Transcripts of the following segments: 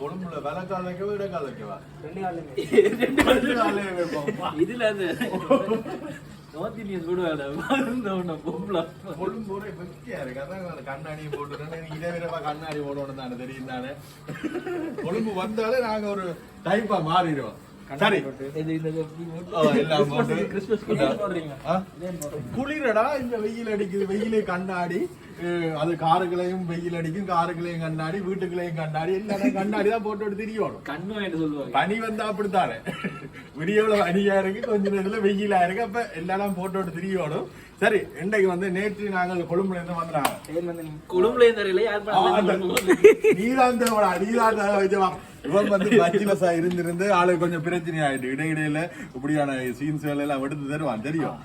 கொழும்புல விளக்கால் வைக்கவா இடக்கால் வைக்கவா ரெண்டு வைப்போம்ப்பா. இதுல அந்த நார்த் இந்தியன்ஸ் விடுவாங்க மருந்து ஒண்ணு பொம்பளை. கொழும்பு ஒரே வெக்கையா இருக்கு. அதான் கண்ணாடி போட்டுருக்கேன் இதே விதமா கண்ணாடி போடணும் தானே தெரியும் தானே. கொழும்பு வந்தாலே நாங்க ஒரு டைப்பா மாறிடுவோம். சரி? குளிரடா இந்த வெயில் அடிக்குது. வெயிலே கண்ணாடி. அது காருகளையும் வெயில் அடிக்கும். காருகளையும் கண்ணாடி வீட்டுகளையும் கண்ணாடி. எல்லாரும் கண்ணாடி தான் போட்டு விட்டு திரியணும். கண்ணு பனி வந்தா அப்படித்தானே? விடியவுல பனியா இருக்கு கொஞ்ச நேரத்துல வெயிலா இருக்கு. அப்ப எல்லாரும் போட்டு விட்டு திரியணும். சரி இன்றைக்கு வந்து நேற்று நாங்கள் கொழும்புல இருந்து வந்தாங்க கொழும்புல பண்ணல நீதான் தேவடா நீதான் தேவை. இவன் வந்து பச்சிலசா இருந்திருந்து ஆளுக்கு கொஞ்சம் பிரச்சனை ஆயிட்டு இடையிடையில இப்படியான சீன்ஸ் எல்லாம் எடுத்து தருவான் தெரியும்.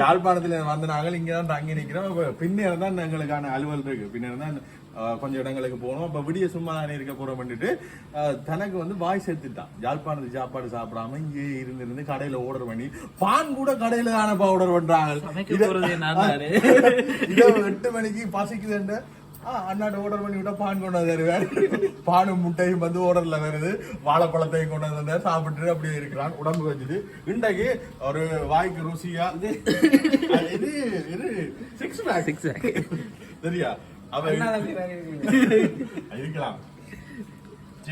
யாழ்ப்பாணத்துல வந்து நாங்கள் இங்க தான் தங்கி நிக்கிறோம். பின்னர் தான் எங்களுக்கான அலுவல் இருக்கு. பின்னர் தான் கொஞ்சம் இடங்களுக்கு போனோம் அப்ப விடிய சும்மா தானே இருக்க போறோம் பண்ணிட்டு தனக்கு வந்து வாய் சேர்த்துட்டான் யாழ்ப்பாணத்து சாப்பாடு சாப்பிடாம இங்கே இருந்து இருந்து கடையில ஆர்டர் பண்ணி பான் கூட கடையில தானப்பா ஆர்டர் தானே. இதோ எட்டு மணிக்கு பசிக்குதுண்டு அண்ணாட்ட ஆர்டர் பண்ணி விட்டா பான் கொண்டு வந்துருவாரு பானும் முட்டையும் வந்து ஆர்டர்ல வருது. வாழைப்பழத்தையும் கொண்டு வந்து சாப்பிட்டு அப்படியே இருக்கிறான். உடம்பு வச்சுட்டு இன்றைக்கு ஒரு வாய்க்கு ருசியா இது இது சிக்ஸ் பேக் Six pack. சரியா அவ அண்ணா தம்பி வேற இருக்கீங்க. இருக்கலாம்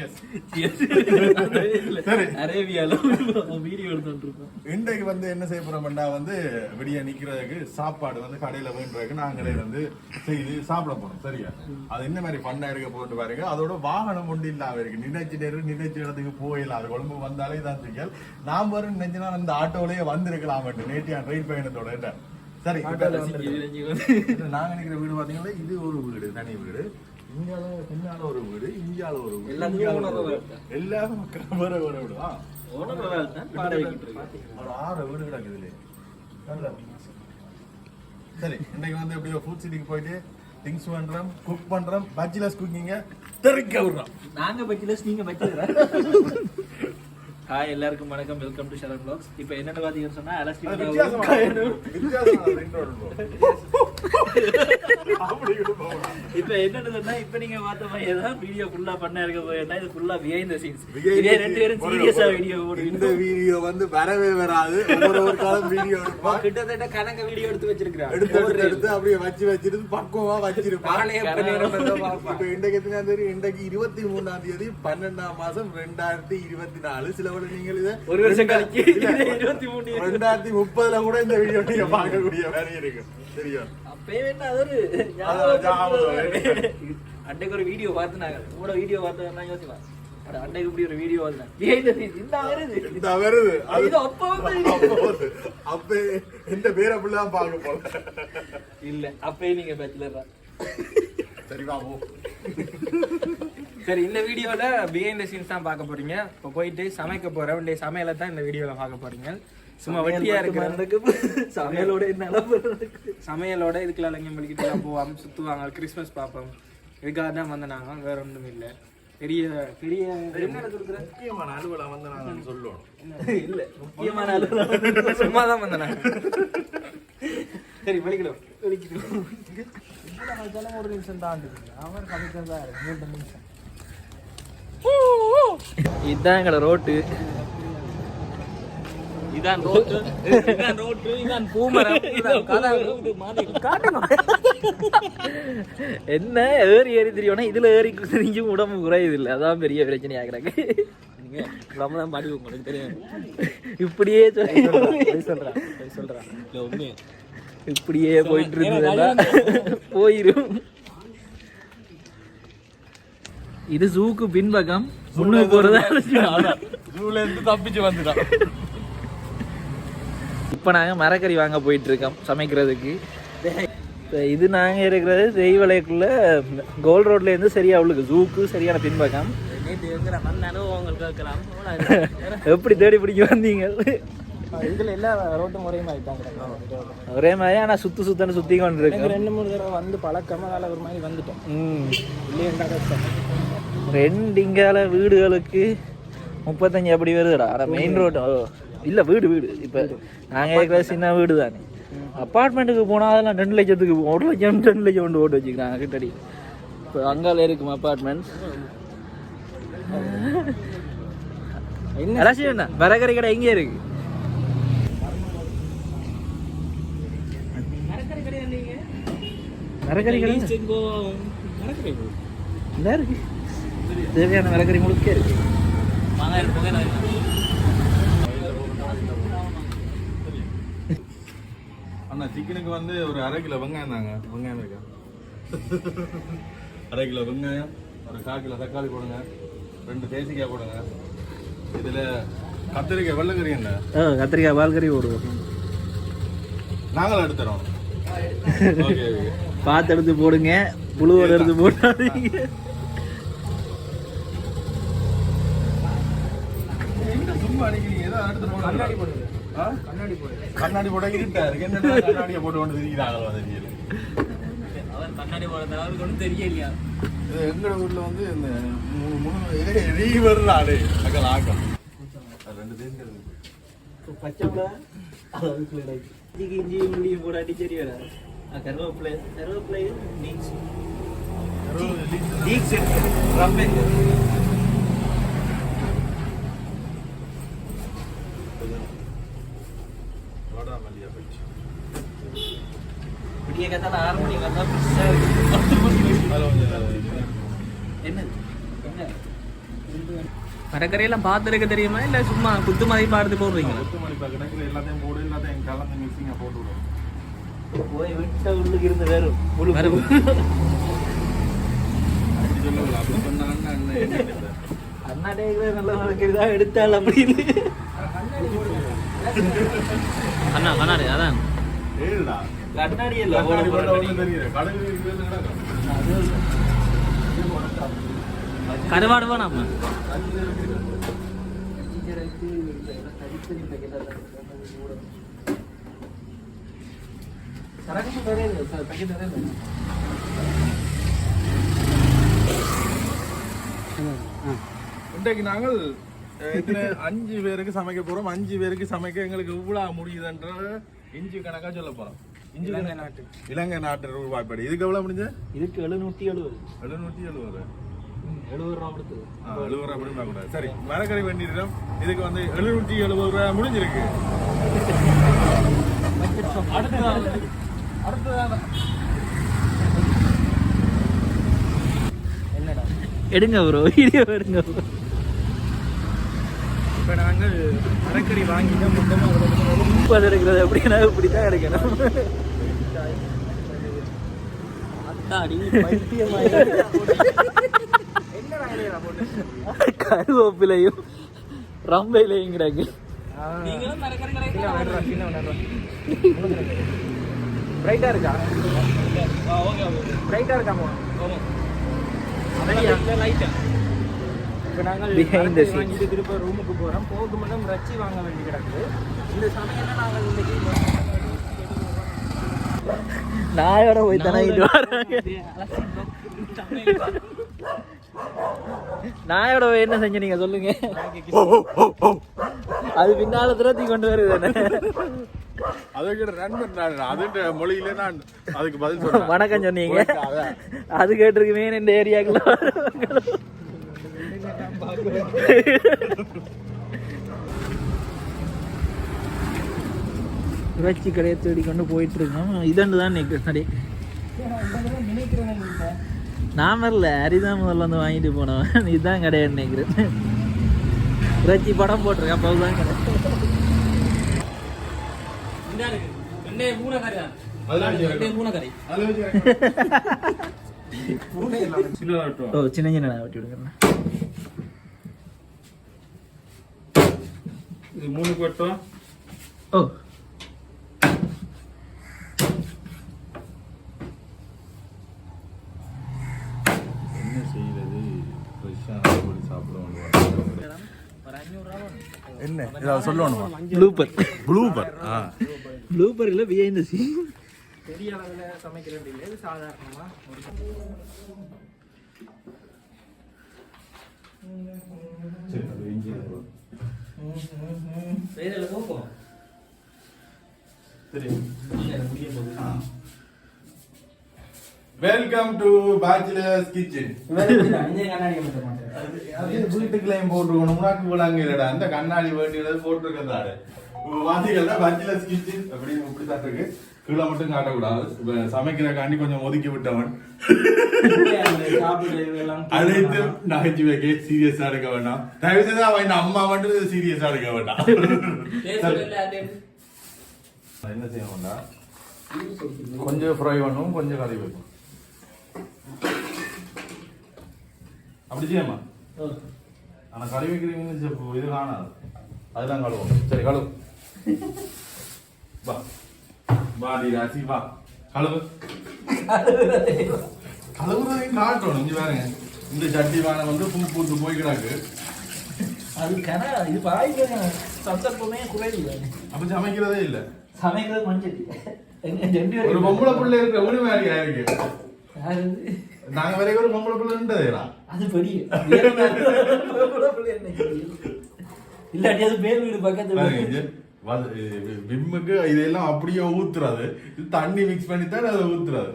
இன்றைக்கு வந்து என்ன செய்ய போறோம்டா வந்து விடிய நிக்கிறதுக்கு சாப்பாடு வந்து கடையில வேண்டுறதுக்கு நாங்களே வந்து செய்து சாப்பிட போறோம். சரியா? அது என்ன மாதிரி பண்ண இருக்க போட்டு பாருங்க. அதோட வாகனம் ஒன்று இல்லாம இருக்கு. நினைச்சு நேரம் நினைச்ச இடத்துக்கு போயிடலாம். அது கொழும்பு வந்தாலே தான் சிக்கல் நாம் வரும் நினைச்சுனா அந்த ஆட்டோலயே வந்திருக்கலாம் நேற்று ரயில் பயணத்தோட என்ன? சரி நாங்க நிக்கிற வீடு பாத்தீங்கன்னா இது ஒரு வீடு தனி வீடு. இங்கால பின்னால ஒரு வீடு இங்கால ஒரு வீடு. எல்லாரும் மக்கள் வேற வேற வீடு ஒரு ஆறு வீடு கிடக்குது. சரி இன்னைக்கு வந்து எப்படியோ ஃபுட் சிட்டிக்கு போயிட்டு திங்ஸ் பண்றோம் குக் பண்றோம் பச்சிலஸ் குக்கிங்க தெறிக்க விடுறோம். நாங்க பச்சிலஸ் நீங்க பச்சிலரா ஹாய் எல்லாருக்கும் வணக்கம். வெல்கம் டு ஷரன் பிளாக்ஸ் இப்போ என்னென்ன பாத்தீங்கன்னு சொன்னா அது இருக்கும். இப்போ என்னன்னு சொன்னா இப்போ நீங்க பார்த்த மாதிரி தான் வீடியோ ஃபுல்லா பண்ண இருக்க போயிருந்தா இது ஃபுல்லா பிஹைண்ட் த சீன்ஸ் Behind இதே the ரெண்டு scene. பேரும் ஒரு- சீரியஸா ஒரு- வீடியோ இந்த வீடியோ வந்து வரவே வராது. ஒவ்வொரு ஒரு காலம் வீடியோ எடுப்பா. கிட்டத்தட்ட கணக்கு வீடியோ எடுத்து வச்சிருக்கிறான். எடுத்து எடுத்து எடுத்து அப்படியே வச்சு வச்சிருந்து பக்குவமா வச்சிருப்பான். இப்ப இன்றைக்கு எத்தனாம் தேதி? இன்றைக்கு இருபத்தி மூணாம் தேதி பன்னெண்டாம் மாசம் ரெண்டாயிரத்தி இருபத்தி நாலு. சில விட நீங்கள் இதை ஒரு வருஷம் கழிச்சு இல்ல, இருபத்தி மூணு ரெண்டாயிரத்தி முப்பதுல கூட இந்த வீடியோ நீங்க பார்க்கக்கூடிய வேலை இருக்கு. தெரியும். அப்பயே வேணா அது ஒரு வீடியோ பார்த்து நாங்க உங்களோட வீடியோ பார்த்து அட, அன்னைக்கு இப்படி ஒரு வீடியோ வருது. வருது. அது அப்போ இந்த பேரை அப்படிலாம் பார்க்க போல. இல்ல அப்பயே நீங்க பேச்சுலர் சரி பாபு சரி இந்த வீடியோல பிஹைண்ட் சீன்ஸ் தான் பார்க்க போறீங்க. இப்போ போயிட்டு சமைக்க இந்த சமையலை தான் இந்த வீடியோல பார்க்க போறீங்க. சும்மா வெட்டியா இருக்கிற சமையலோட என்ன இருக்கு சமையலோட இதுக்குள்ள எங்கேயும் பலிக்கிட்டு போவோம் சுத்துவாங்க. கிறிஸ்மஸ் பார்ப்போம் இதுக்காக தான் வந்து நாங்க வேற ஒன்றும் இல்லை. பெரிய பெரிய முக்கியமான அலுவலம் வந்து நாங்க சொல்லணும் இல்ல முக்கியமான அளவு சும்மா தான் வந்தேன் நாங்க. சரி வலிக்கிடும் வலிக்கிடும் ஒரு நிமிஷம் தான் அவர் சமைக்கிறதா மூன்று நிமிஷம் இதான் எங்களோட ரோட்டு. இதான் ரோட்டு இதான் ரோட்டு இதான் பூமரம் என்ன ஏறி ஏறி தெரியும்னா இதுல ஏறி தெரிஞ்சும் உடம்பு குறையுது இல்ல அதான் பெரிய பிரச்சனையா கிடக்கு. தான் பாடி உங்களுக்கு தெரியும். இப்படியே சொல்றேன் இப்படியே போயிட்டு இருந்ததுன்னா போயிரும். இது ஜூக்கு பின்பக்கம். முன்னு போறதா? ஜூல இருந்து தப்பிச்சு வந்துட்டான். இப்போ நாங்கள் மரக்கறி வாங்க போயிட்டுருக்கோம் சமைக்கிறதுக்கு. இப்ப இது நாங்கள் இருக்கிறது தெய்வலைக்குள்ள கோல் ரோட்லேருந்து சரியாக அவளுக்கு ஜூக்கு சரியான பின்பக்கம். எப்படி தேடி பிடிக்க வந்தீங்க? இதில் எல்லா ரோட்டும் ஒரே மாதிரி தான் ஒரே மாதிரி ஆனால் சுற்று சுத்தன்னு சுற்றி கொண்டு இருக்கு ரெண்டு மூணு தடவை வந்து பழக்கமாக வேலை ஒரு மாதிரி வந்துட்டோம் ம். இல்லையா ரெண்டு இங்கால வீடுகளுக்கு முப்பத்தஞ்சு அப்படி வருதுடா. அட மெயின் ரோடு இல்ல வீடு வீடு. இப்ப நாங்க இருக்கிற சின்ன வீடு தானே. அப்பார்ட்மெண்ட்டுக்கு போனா அதெல்லாம் ரெண்டு லட்சத்துக்கு ஒரு லட்சம் ரெண்டு லட்சம் கொண்டு ஓட்டு வச்சுக்கிறாங்க கிட்டடி. இப்போ அங்கால இருக்கும் அப்பார்ட்மெண்ட் என்ன? வரகரி கடை எங்கே இருக்கு? வரகரி கடை இருக்கு. தேவையான வரகரி முழுக்க இருக்கு அண்ணா சிக்கனுக்கு வந்து ஒரு அரை கிலோ வெங்காயம் தாங்க. வெங்காயம் இருக்கா? அரை கிலோ வெங்காயம் ஒரு கால் கிலோ தக்காளி போடுங்க ரெண்டு தேசிக்காய் போடுங்க. இதுல கத்திரிக்காய் வெள்ளைக்கறி என்ன? ஆ கத்திரிக்காய் பால்கறி போடுவோம் நாங்களும் எடுத்துறோம். ஓகே பார்த்து எடுத்து போடுங்க. புழுவோட எடுத்து போடாதீங்க. சும்மா அடிக்கிறீங்க? ஏதோ எடுத்து கண்ணாடி போடுங்க? கண்ணாடி போட இருட்டா இருக்கு என்ன கண்ணாடியை போட்டு கொண்டு திரிக்கிறாங்களோ தெரியல. அவர் கண்ணாடி போடுறது அவருக்கு ஒன்றும் தெரியலையா? இது எங்க ஊர்ல வந்து இந்த ரீவர் நாடு அக்கல் ஆக்கம். ரெண்டு இருக்கு. பச்சை மிளகா இஞ்சிக்கு இஞ்சி போடாட்டி சரி வராது. கருவேப்பிலை. கருவேப்பிலை லீட்டர் நீக்ஸ் ரம்பே விடிய கத்தால ஆறு மணிக்கு வந்தா ஃப்ரெஷ்ஷாக இருக்கு பத்து மணிக்கு என்னது மரக்கறியெல்லாம் பார்த்துருக்க தெரியுமா இல்லை சும்மா குத்து மதிப்பா எடுத்து போடுறீங்களா கொத்து மணிப்பா கிடக்குற எல்லாத்தையும் போடு எல்லாத்தையும் கலந்து மிக்சிங்க போட்டு விடும் போய் விட்ட உள்ளுக்கு இருந்து வேறும் முழு வரும். என்ன என்ன. அண்ணாடே நல்ல வளர்க்கிறதா எடுத்தாள் அப்படின்னு அண்ணா கண்ணாடி அதான் கண்ணாடி இல்ல. கருவாடு வேணாம் இன்றைக்கு நாங்கள் அஞ்சு பேருக்கு சமைக்க போறோம். அஞ்சு பேருக்கு சமைக்க எங்களுக்கு இவ்வளவு முடியுதுன்ற இஞ்சி கணக்கா சொல்ல போறோம். இலங்கை நாட்டு. இலங்கை நாட்டு ரூபாய்ப்படி. இதுக்கு எவ்வளவு முடிஞ்ச இதுக்கு எழுநூத்தி எழுபது எழுநூத்தி எழுபது எழுபது ரூபா கொடுத்தது. எழுபது ரூபா அப்படி கூடாது சரி மரக்கறி வேண்டியிருக்கோம் இதுக்கு வந்து எழுநூற்றி எழுபது ரூபா முடிஞ்சிருக்கு. அடுத்தது அடுத்தது என்னடா? எடுங்க ப்ரோ வீடியோ எடுங்க bro. இப்போ நாங்கள் மரக்கறி வாங்கிட்டோம் மொத்தமாக முப்பது இருக்கிறது அப்படின்னா இப்படி தான் எடுக்கணும் கருவேப்பிலையும் ரம்பையிலையும் கிடக்கு பிரைட்டா இருக்கா? பிரைட்டா இருக்கா லைட்டா இப்போ நாங்கள் மரக்கறி scenes. வாங்கிட்டு திரும்ப ரூமுக்கு போகிறோம் போக மட்டும் ரச்சி வாங்க வேண்டி கிடக்குது இந்த சமையல் நாங்கள் இன்னைக்கு நாயோட போய் தானே இது வராங்க. நாயோட போய் என்ன செஞ்ச நீங்க சொல்லுங்க. அது பின்னால துரத்தி கொண்டு வருது அதுக்கு மொழியில நான் அதுக்கு பதில் வணக்கம் சொன்னீங்க. அதான். அது கேட்டிருக்குமே இந்த ஏரியாக்குள்ள இறைச்சி கடையை தேடி கொண்டு போயிட்டு இருக்கோம். இதண்டு தான் நிற்கிறேன் நடே நான் வரல. ஹரிதான் முதல்ல வந்து வாங்கிட்டு போனவன். இதுதான் கடையான்னு நினைக்கிறேன். இறைச்சி படம் போட்டிருக்கேன். அப்போ தான் கடை. பூனை இல்லாம சின்னதா வெட்டுவோம். ஓ சின்ன சின்ன வெட்டி விடுங்க இது மூணுக்கு வெட்டும் ஓ என்ன செய்யறது என்ன சொல்லணுமா ப்ளூபர் ஆ ப்ளூப்பர் இல்லை பிஹைண்ட் சீன் பெரிய அளவில் சமைக்கிறது இல்லை. இது சாதாரணமாக போப்போம் சரி வெல்கம் டு பேச்சுலர்ஸ் கிச்சன் வீட்டுக்குள்ளேயும் போட்டுக்கணும் உனக்கு விளங்க இல்லடா. அந்த கண்ணாடி வேண்டியது போட்டிருக்கதாரு வாதிகள்ல பச்சிலஸ் கிச்சன் அப்படின்னு இப்படித்தான் இருக்கு. கீழே மட்டும் காட்டக்கூடாது. இப்ப சமைக்கிறக்காண்டி கொஞ்சம் ஒதுக்கி விட்டவன். அனைத்து நகைச்சுவைக்கு சீரியஸா எடுக்க வேண்டாம். தயவு செய்து அவன் அம்மா மட்டும் சீரியஸா எடுக்க வேண்டாம். என்ன செய்ய வேண்டாம் கொஞ்சம் ஃப்ரை பண்ணும் கொஞ்சம் கதை வைப்போம். அப்படி செய்யமா ஆனா கறி வைக்கிறீங்கன்னு இது காணாது. அதெல்லாம் கழுவோம் சரி கழுவு. வா. வா டி ராசி வா கழுவு கழுவுறதையும் காட்டணும் இங்க பாருங்க இந்த சட்டி வானம் வந்து பூ பூத்து போய் கிடக்கு அது கன இது பாய்க்க சந்தர்ப்பமே குறையில்லை அப்ப சமைக்கிறதே இல்ல சமைக்கிறது மஞ்சள் எங்க ரெண்டு ஒரு பொம்பளை பிள்ளை இருக்கிற ஒரு இருக்கு யாரு இது? நாங்க வரைக்கும் ஒரு பொம்பளை பிள்ளை இருந்ததுடா அது பெரிய பிள்ளை என்ன? இல்லாட்டி அது மேல் வீடு பக்கத்து விம்முக்கு இதெல்லாம் அப்படியே ஊத்துறாது. இது தண்ணி மிக்ஸ் பண்ணி தான் அதை ஊத்துறாது.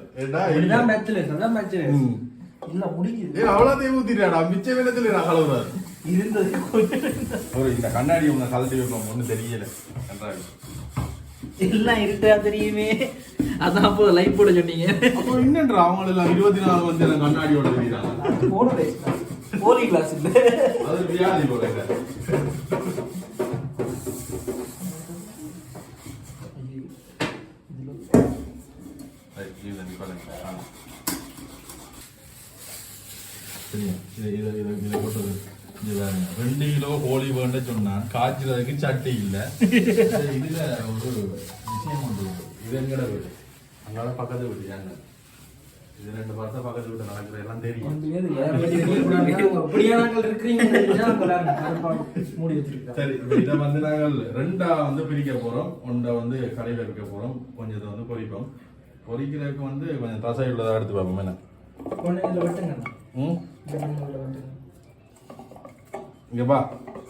இதுதான் bachelors, அதான் bachelors. ம். இல்ல முடிக்குது. அவ்வளோத்தையும் ஊத்திட்டாடா. மிச்ச வேலத்துல நான் கலவுறாரு இருந்தது. ஒரு இந்த கண்ணாடி உங்க கலட்டி வைப்போம் ஒன்றும் தெரியல. நன்றாக எல்லாம் இருட்டா தெரியுமே. அதான் அப்போ லைட் போட சொன்னீங்க. அப்போ என்னன்றா? அவங்க எல்லாம் இருபத்தி நாலு நேரம் கண்ணாடியோட தெரியுறாங்க. போன போலி கிளாஸ் இல்ல. அது வியாதி போல இல்ல. சரி, இது நீ பாருங்க. ஆ. சரியா? இது- இது- இது- இது போட்டது. இது பாருங்க. ரெண்டு கிலோ கோழி வேண்ட சொன்னான் காய்ச்சறதுக்கு சட்டி இல்ல இதுல ஒரு விஷயம் உண்டு. இது எங்கட வீடு அங்கால பக்கத்து வீடு ஏங்க இது ரெண்டு வருஷம் பக்கத்து வீட்டு நடக்கிற எல்லாம் தெரியும். சரி இதை வந்து நாங்கள் ரெண்டா வந்து பிரிக்க போறோம் ஒன்றை வந்து கடையில் இருக்க போறோம் கொஞ்சத்தை வந்து பொரிப்போம் பொரிக்கிறதுக்கு வந்து கொஞ்சம் தசை உள்ளதா எடுத்து பார்ப்போம் என்ன. ம். இங்க வா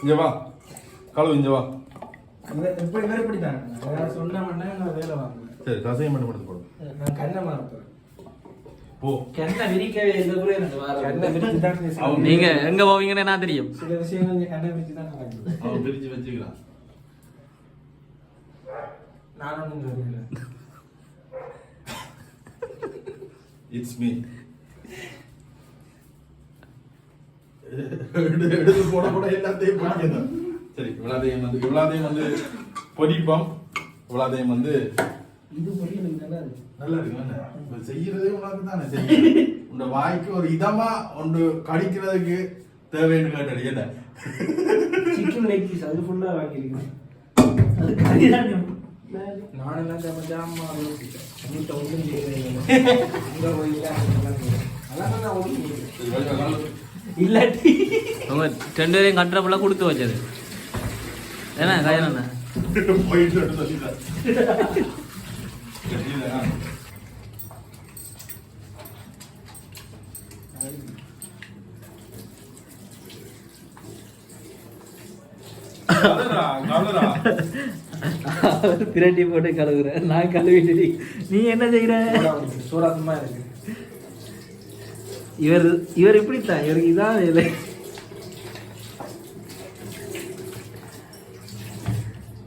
இங்க வா கழுவு இங்க வா இவ- இப்ப இவர் இப்படித்தாங்க. ஏதாவது சொன்னோம்னா நான் வேலை வாங்குவேன். சரி தசையை மட்டும் எடுத்து போடும் நான் கண்ணை மறப்பேன். தான் நீங்க எங்க போவீங்கன்னு நான் தெரியும் சில விஷயங்கள் கண்ணை விரிச்சு தான் நடக்குது. அவன் பிரிச்சு வச்சுக்கிறான் நான் ஒண்ணும் சொல்லல. இட்ஸ் மீ எடுத்து போட போட எல்லாத்தையும் பொடிக்கணும் சரி இவ்வளோதையும் வந்து இவ்வளோதையும் வந்து பொடிப்போம் இவ்வளோதையும் வந்து இது பொரியல் நல்லா இருக்கு. நல்லா இருக்கு செய்யறதே உனக்கு தானே செய்யும் உங்க வாய்க்கு ஒரு இதமா ஒன்று கடிக்கிறதுக்கு தேவைன்னு கேட்டடி என்ன சிக்கன் லெக் பீஸ் அது ஃபுல்லா வாங்கியிருக்கேன் அது கறிதான் நானெல்லாம் சமைச்சா அம்மா யோசிச்சேன் வீட்டை ஒன்றும் செய்யறேன் அங்கே போய் அதான் நான் ஒன்றும் இல்லாட்டி உங்க ரெண்டு பேரையும் கட்டுறப்பெல்லாம் கொடுத்து வச்சது. என்ன வந்து அவர் பிரட்டி போட்டு கழுவுற. நான் கழுவிட்டு நீ என்ன செய்யற சூடாத்தமா இருக்கு இவர் இவர் இப்படித்தான். இவருக்கு இதான் வேலை.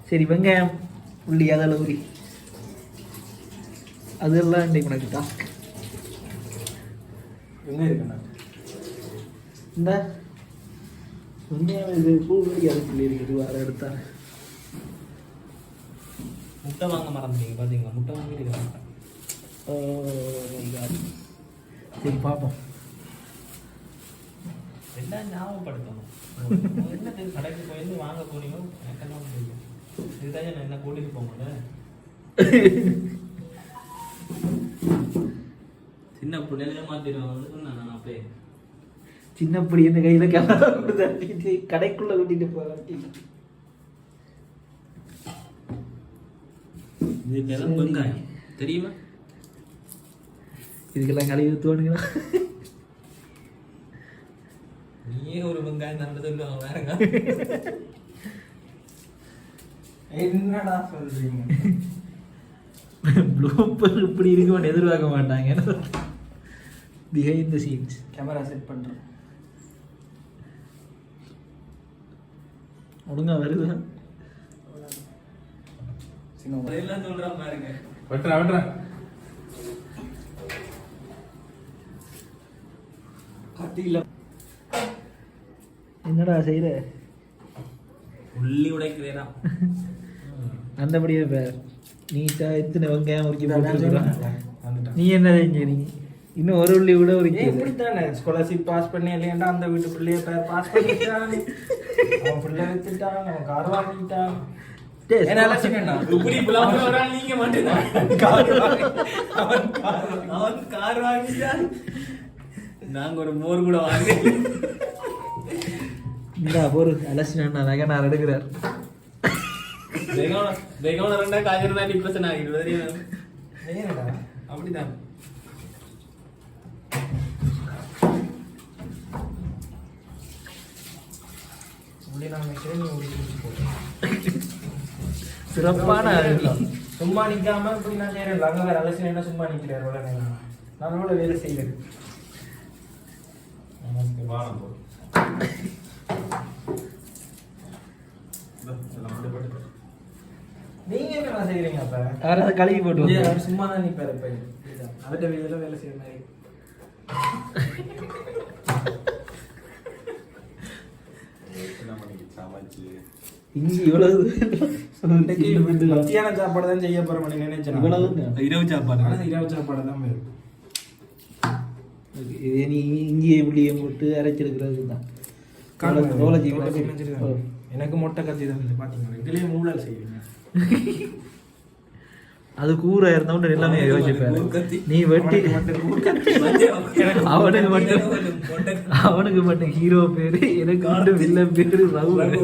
சரி வெங்காயம் உள்ளி அதில் உரி அதெல்லாம் இன்றைக்கு உனக்கு டாஸ்க் எங்க இருக்குண்ணா. இந்த. வெங்காயம் இது பூ உள்ளி அதுக்குள்ளே இருக்குது வர எடுத்தா முட்டை வாங்க மறந்துட்டீங்க பாத்தீங்களா? முட்டை வாங்கிட்டு ஓ my God. சரி பார்ப்போம் எல்லாம் ஞாபகப்படுத்தணும்? என்ன கடைக்கு போயிருந்து வாங்க போறீங்க எனக்கெல்லாம் தெரியும் இதுதான் நான் என்ன கூட்டிட்டு போக மாட்டேன் சின்ன பிள்ளைல மாத்திடுவாங்க நான் அப்படியே சின்ன பிடி இந்த கையில கேமரா கொடுத்து கடைக்குள்ள கூட்டிட்டு போறாட்டி இது பேர் தான் தெரியுமா? இதுக்கெல்லாம் கழுவி தோணுங்களா நீயே ஒரு வெங்காயம் தண்டை சொல்லுவாங்க வேறங்க என்னடா சொல்றீங்க? ப்ளூப்பர் இப்படி இருக்குமான்னு எதிர்பார்க்க மாட்டாங்க. என்ன behind the scenes camera set பண்ணுறோம் ஒழுங்காக வருது? எல்லாம் சொல்றான் பாருங்க. வெட்டுறா வெட்டுறா. கட்டில என்னடா செய்யற உள்ளி உடைக்கிறேனா அந்தபடியே பேர் நீட்டா எத்தனை வெங்காயம் உரிக்க போட்டுருக்குறான் நீ என்ன செஞ்ச நீ? இன்னும் ஒரு உள்ளி கூட உரிக்க இப்படித்தானே ஸ்காலர்ஷிப் பாஸ் பண்ணி இல்லையாண்டா அந்த வீட்டு பிள்ளைய பேர் பாஸ் பண்ணிட்டான். அவன் பிள்ளை வித்துட்டான் அவன் கார் வாங்கிட்டான். நீங்க மட்டும்தான். கார் ஒரு மோர் கூட வாங்க இந்தா பொறு அலசி நான் நகனார் எடுக்கிறார். ரெண்டா காய்ச்சல் தான் டிப்ரெஷன் ஆகிடுது அப்படிதான் உள்ளே நான் நினைக்கிறேன் நீ உள்ளே குடிச்சு போ. சிறப்பான. சும்மா நிக்காம இப்படி நான் செய்யறேன் அங்க வேற அலசி என்ன சும்மா நிக்கிறார் எவ்வளவு நேரம் நான் எவ்வளவு வேலை செய்யறது நீங்க என்ன செய்யறீங்க அப்ப? யாராவது கழுவி போட்டு சும்மா தான் நிப்பாரு இப்ப. அவர்கிட்ட வேலை செய்யற மாதிரி எத்தனை மணிக்கு சமைச்சு. இஞ்சி இவ்வளவு இன்னைக்கு மத்தியான சாப்பாடு தான் செய்ய போற மாதிரி நினைச்சேன் இவ்வளவு இரவு சாப்பாடு. ஆனா இரவு சாப்பாடு தான் வரும் இது நீ இஞ்சியை புளியை போட்டு அரைச்சிருக்கிறது தான். எனக்கு மொட்டை கத்தி தான் பாத்தீங்களா? இதுலயே மூடல் செய்வீங்க அது கூரை இருந்தவன் எல்லாமே யோசிப்பாரு. நீ வெட்டி அவனுக்கு மட்டும் அவனுக்கு மட்டும் ஹீரோ பேரு எனக்கு மட்டும் வில்லன் பேரு ரகு.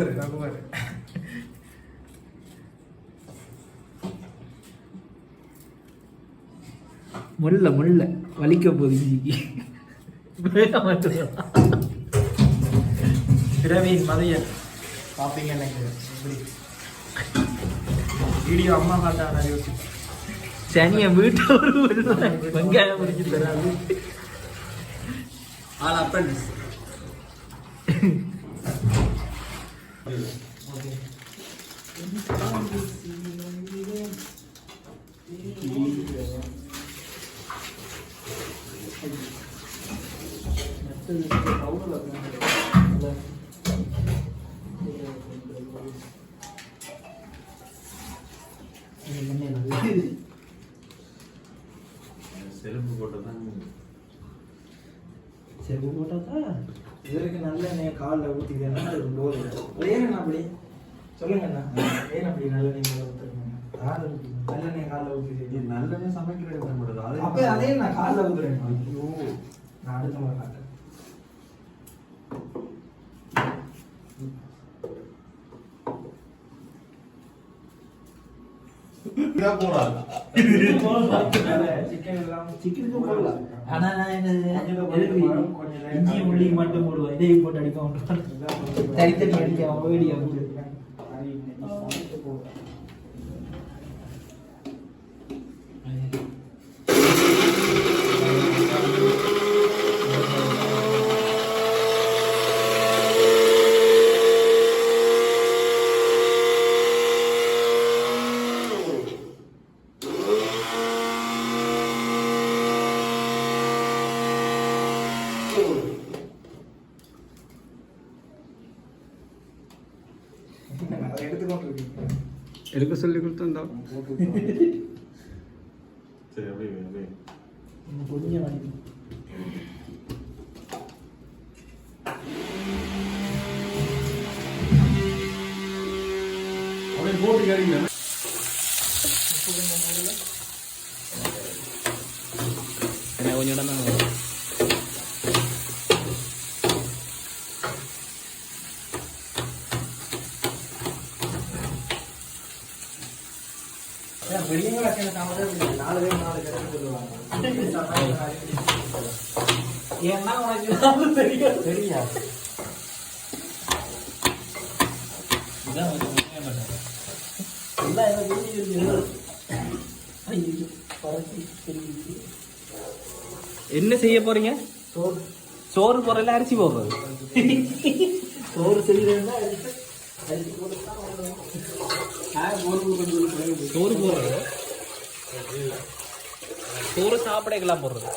முள்ள முள்ள. வலிக்க போகுது இஞ்சிக்கு பிரவீன் மதியன். எப்படி? வீடியோ அம்மா பார்த்தா யோசி சனிய வீட்டு ஒரு வெங்காயம் முடிச்சு தராது ஆல் அப்பன்ஸ் செருப்பு காலில் ஊற்றிக்கிறேன்னா அது போது ஏன் அப்படி? சொல்லுங்க அண்ணா. ஏன் அப்படி நல்ல எண்ணெய் ஊற்றுறீங்க நல்ல எண்ணெய் காலில் ஊற்றி நல்லவே சமைக்கிறது அப்போ அதே நான் காலில் ஊற்றுறேன் ஐயோ. நான் அடுத்த முறை காட்டுறேன். இதான் போடாது சிக்கன் எல்லாம் சிக்கனுக்கு போடலாம் ஆனா இஞ்சி உள்ளி மட்டும் போடுவோம் இதையும் போட்டு அடிக்க தனித்தனி அடிக்க வேடியா போடு அதை எடுத்துக்கொண்டு இருக்கீங்க எடுக்க சொல்லி கொடுத்தா சரி அப்படியே வை, ஏன்னா உனக்கு தெரியும். என்ன செய்ய போறீங்க? சோறு. சோறு போறல அரிசி போடுறது. சோறு செய்யறதுன்னா சோறு போடுறது. சோறு சாப்பிடக்கலாம் போடுறது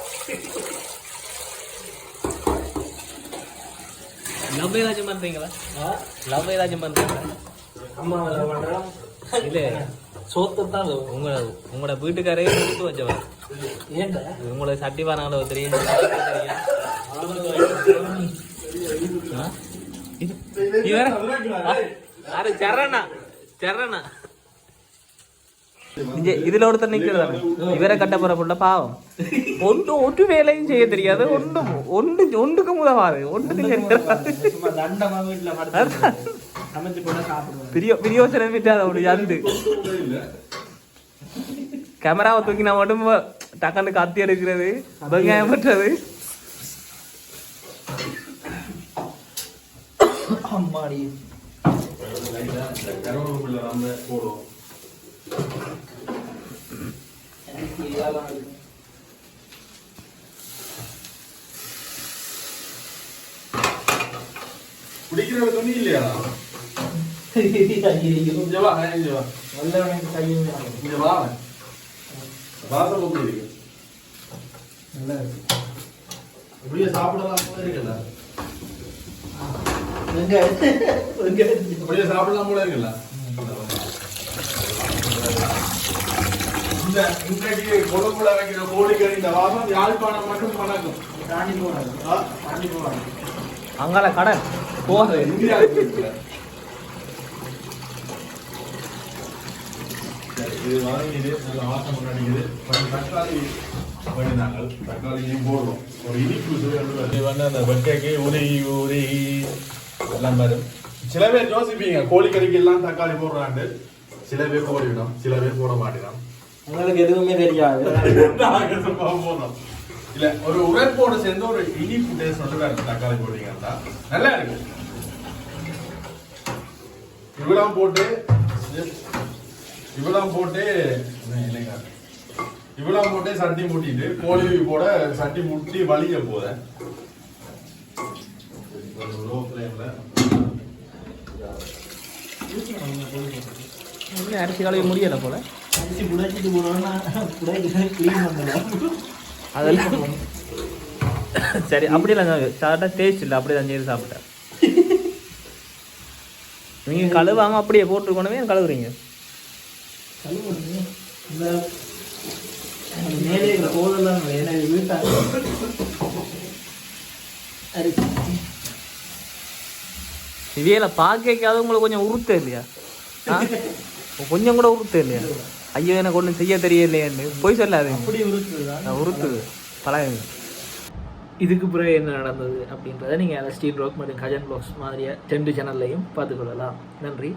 லவ் ஏதாச்சும் பண்றீங்களா லவ் ஏதாச்சும் பண்றீங்களா அம்மா பண்றோம் இல்ல சோத்து தான் உங்க உங்களோட வீட்டுக்காரே கொடுத்து வச்சவர் ஏன்டா உங்களோட சட்டி பானாங்களோ தெரியும் இவர அது சரணா சரணா இதுல ஒருத்தர் நிக்கிறதானே இவரை கட்ட போற புள்ள பாவம். ஒன்றும் ஒரு வேலையும் செய்ய தெரியாது. ஒன்றும் ஒன்று ஒன்றுக்கு உதவாது ஒன்றுக்கு சும்மா தண்டமா வீட்டுல படுத்து சமைச்சு போட சாப்பிடுவோம் பிரியோ பிரியோசனம் விட்டாத ஒரு ஜந்து கேமராவை தூக்கினா மட்டும் டக்குன்னு கத்தி எடுக்கிறது. வெங்காயம் அம்மாடி. போடுவோம் குடிக்கிற துணி இல்லையா இங்க வா இங்க வா நல்லவனுக்கு கையும் இங்க வா வாசம் எப்படி இருக்கு நல்லா இருக்கு இப்படியே சாப்பிடலாம் போல இருக்குல்ல அப்படியே சாப்பிடலாம் போல இருக்குல்ல இந்த இன்றைக்கு கொழும்புல வைக்கிற இந்த வாசம் யாழ்ப்பாணம் மட்டும் மணக்கும் தாண்டி போவாங்க ஆ? தாண்டி போவாங்க அங்கால கடன். போகுது. சரி, இது வாங்கிது நல்ல வாசம் அடிக்குது கொஞ்சம் தக்காளி பண்ணினாங்க தக்காளியும் போடுறோம். ஒரு இனிப்பு சுவை வந்து அந்த வெட்டைக்கு உருகி உருகி எல்லாம் வரும். சில பேர் யோசிப்பீங்க கோழிக்கறிக்கு எல்லாம் தக்காளி போடுறாண்டு. சில பேர் போடிவிடும் சில பேர் போட மாட்டேன் உங்களுக்கு எதுவுமே தெரியாது. இல்ல ஒரு உரைப்போட சேர்ந்து ஒரு இனிப்பு டேஸ்ட் வந்து வேற தக்காளி போட்டீங்கன்னா நல்லா இருக்கு. இவ்வளவு போட்டு இவ்வளவு போட்டு இல்லைங்க இவ்வளவு போட்டு சட்டி முட்டிட்டு கோழி போட சட்டி முட்டி வலிய போத லோ ஃப்ளேம்ல அரிசி கழுவி முடியல போல. அதெல்லாம் சரி அப்படிலாம் சாப்பிட்டா டேஸ்ட் இல்லை. அப்படியே தான் செய்து சாப்பிட்டேன் நீங்க கழுவாங்க அப்படியே போட்டுருக்கணுமே கழுவுறீங்க? இவையில பார்க்காத உங்களுக்கு கொஞ்சம் உருத்த இல்லையா? கொஞ்சம் கூட உருத்த இல்லையா? ஐயோ எனக்கு ஒன்றும் செய்ய தெரியலையேன்னு போய் சொல்லாது. உருத்துது பழகுங்க இதுக்கு பிறகு என்ன நடந்தது அப்படின்றத நீங்கள் ஸ்டீல் ரோக் மற்றும் கஜன் ப்ளாக்ஸ் மாதிரியா ரெண்டு சேனல்லையும் பார்த்துக்கொள்ளலாம் நன்றி.